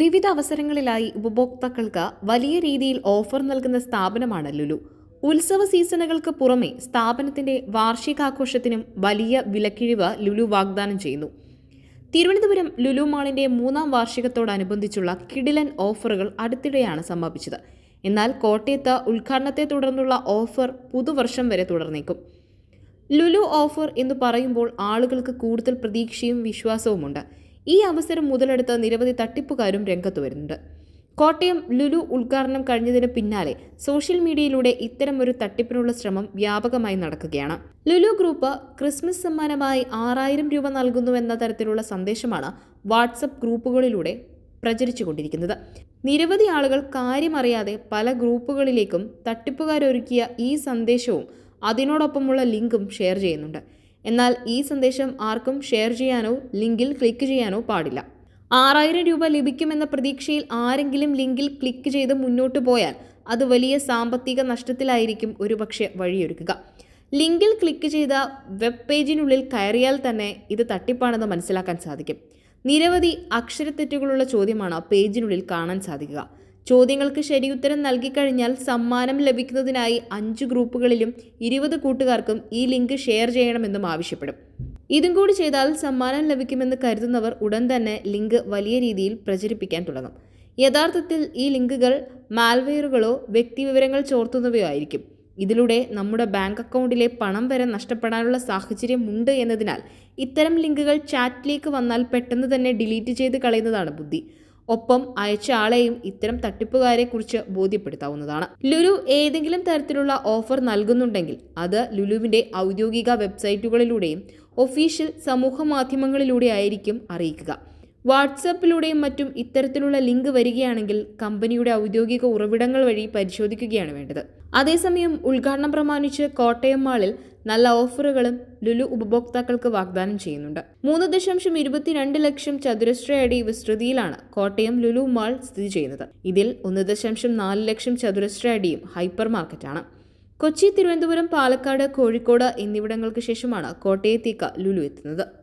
വിവിധ അവസരങ്ങളിലായി ഉപഭോക്താക്കൾക്ക് വലിയ രീതിയിൽ ഓഫർ നൽകുന്ന സ്ഥാപനമാണ് ലുലു. ഉത്സവ സീസണുകൾക്ക് പുറമെ സ്ഥാപനത്തിന്റെ വാർഷികാഘോഷത്തിനും വലിയ വിലക്കിഴിവ് ലുലു വാഗ്ദാനം ചെയ്യുന്നു. തിരുവനന്തപുരം ലുലു മാളിന്റെ മൂന്നാം വാർഷികത്തോടനുബന്ധിച്ചുള്ള കിടിലൻ ഓഫറുകൾ അടുത്തിടെയാണ് സമാപിച്ചത്. എന്നാൽ കോട്ടയത്ത് ഉദ്ഘാടനത്തെ തുടർന്നുള്ള ഓഫർ പുതുവർഷം വരെ തുടർന്നേക്കും. ലുലു ഓഫർ എന്ന് പറയുമ്പോൾ ആളുകൾക്ക് കൂടുതൽ പ്രതീക്ഷയും വിശ്വാസവുമുണ്ട്. ഈ അവസരം മുതലെടുത്ത നിരവധി തട്ടിപ്പുകാരും രംഗത്ത് വരുന്നുണ്ട്. കോട്ടയം ലുലു ഉദ്ഘാടനം കഴിഞ്ഞതിന് പിന്നാലെ സോഷ്യൽ മീഡിയയിലൂടെ ഇത്തരം ഒരു തട്ടിപ്പിനുള്ള ശ്രമം വ്യാപകമായി നടക്കുകയാണ്. ലുലു ഗ്രൂപ്പ് ക്രിസ്മസ് സമ്മാനമായി ആറായിരം രൂപ നൽകുന്നുവെന്ന തരത്തിലുള്ള സന്ദേശമാണ് വാട്സപ്പ് ഗ്രൂപ്പുകളിലൂടെ പ്രചരിച്ചുകൊണ്ടിരിക്കുന്നത്. നിരവധി ആളുകൾ കാര്യമറിയാതെ പല ഗ്രൂപ്പുകളിലേക്കും തട്ടിപ്പുകാരൊരുക്കിയ ഈ സന്ദേശവും അതിനോടൊപ്പമുള്ള ലിങ്കും ഷെയർ ചെയ്യുന്നുണ്ട്. എന്നാൽ ഈ സന്ദേശം ആർക്കും ഷെയർ ചെയ്യാനോ ലിങ്കിൽ ക്ലിക്ക് ചെയ്യാനോ പാടില്ല. ആറായിരം രൂപ ലഭിക്കുമെന്ന പ്രതീക്ഷയിൽ ആരെങ്കിലും ലിങ്കിൽ ക്ലിക്ക് ചെയ്ത് മുന്നോട്ട് പോയാൽ അത് വലിയ സാമ്പത്തിക നഷ്ടത്തിലായിരിക്കും ഒരുപക്ഷെ വഴിയൊരുക്കുക. ലിങ്കിൽ ക്ലിക്ക് ചെയ്ത വെബ് പേജിനുള്ളിൽ കയറിയാൽ തന്നെ ഇത് തട്ടിപ്പാണെന്ന് മനസ്സിലാക്കാൻ സാധിക്കും. നിരവധി അക്ഷരത്തെറ്റുകളുള്ള ചോദ്യമാണ് പേജിനുള്ളിൽ കാണാൻ സാധിക്കുക. ചോദ്യങ്ങൾക്ക് ശരിയുത്തരം നൽകിക്കഴിഞ്ഞാൽ സമ്മാനം ലഭിക്കുന്നതിനായി അഞ്ച് ഗ്രൂപ്പുകളിലും ഇരുപത് കൂട്ടുകാർക്കും ഈ ലിങ്ക് ഷെയർ ചെയ്യണമെന്നും ആവശ്യപ്പെടും. ഇതും കൂടി ചെയ്താൽ സമ്മാനം ലഭിക്കുമെന്ന് കരുതുന്നവർ ഉടൻ തന്നെ ലിങ്ക് വലിയ രീതിയിൽ പ്രചരിപ്പിക്കാൻ തുടങ്ങും. യഥാർത്ഥത്തിൽ ഈ ലിങ്കുകൾ മാൽവെയറുകളോ വ്യക്തിവിവരങ്ങൾ ചോർത്തുന്നവയോ ആയിരിക്കും. ഇതിലൂടെ നമ്മുടെ ബാങ്ക് അക്കൗണ്ടിലെ പണം വരെ നഷ്ടപ്പെടാനുള്ള സാഹചര്യമുണ്ട് എന്നതിനാൽ ഇത്തരം ലിങ്കുകൾ ചാറ്റിലേക്ക് വന്നാൽ പെട്ടെന്ന് തന്നെ ഡിലീറ്റ് ചെയ്ത് കളയുന്നതാണ് ബുദ്ധി. ഒപ്പം അയച്ച ആളെയും ഇത്തരം തട്ടിപ്പുകാരെ കുറിച്ച് ബോധ്യപ്പെടുത്താവുന്നതാണ്. ലുലു ഏതെങ്കിലും തരത്തിലുള്ള ഓഫർ നൽകുന്നുണ്ടെങ്കിൽ അത് ലുലുവിന്റെ ഔദ്യോഗിക വെബ്സൈറ്റുകളിലൂടെയും ഒഫീഷ്യൽ സമൂഹ മാധ്യമങ്ങളിലൂടെ ആയിരിക്കും അറിയിക്കുക. വാട്സാപ്പിലൂടെയും മറ്റും ഇത്തരത്തിലുള്ള ലിങ്ക് വരികയാണെങ്കിൽ കമ്പനിയുടെ ഔദ്യോഗിക ഉറവിടങ്ങൾ വഴി പരിശോധിക്കുകയാണ് വേണ്ടത്. അതേസമയം ഉദ്ഘാടനം പ്രമാണിച്ച് കോട്ടയം മാളിൽ നല്ല ഓഫറുകളും ലുലു ഉപഭോക്താക്കൾക്ക് വാഗ്ദാനം ചെയ്യുന്നുണ്ട്. മൂന്ന് ദശാംശം ഇരുപത്തിരണ്ട് ലക്ഷം ചതുരശ്ര അടി വിസ്തൃതിയിലാണ് കോട്ടയം ലുലു മാൾ സ്ഥിതി ചെയ്യുന്നത്. ഇതിൽ ഒന്ന് ദശാംശം നാല് ലക്ഷം ചതുരശ്ര അടിയും ഹൈപ്പർ മാർക്കറ്റാണ്. കൊച്ചി തിരുവനന്തപുരം പാലക്കാട് കോഴിക്കോട് എന്നിവിടങ്ങൾക്ക് ശേഷമാണ് കോട്ടയത്തേക്ക് ലുലു എത്തുന്നത്.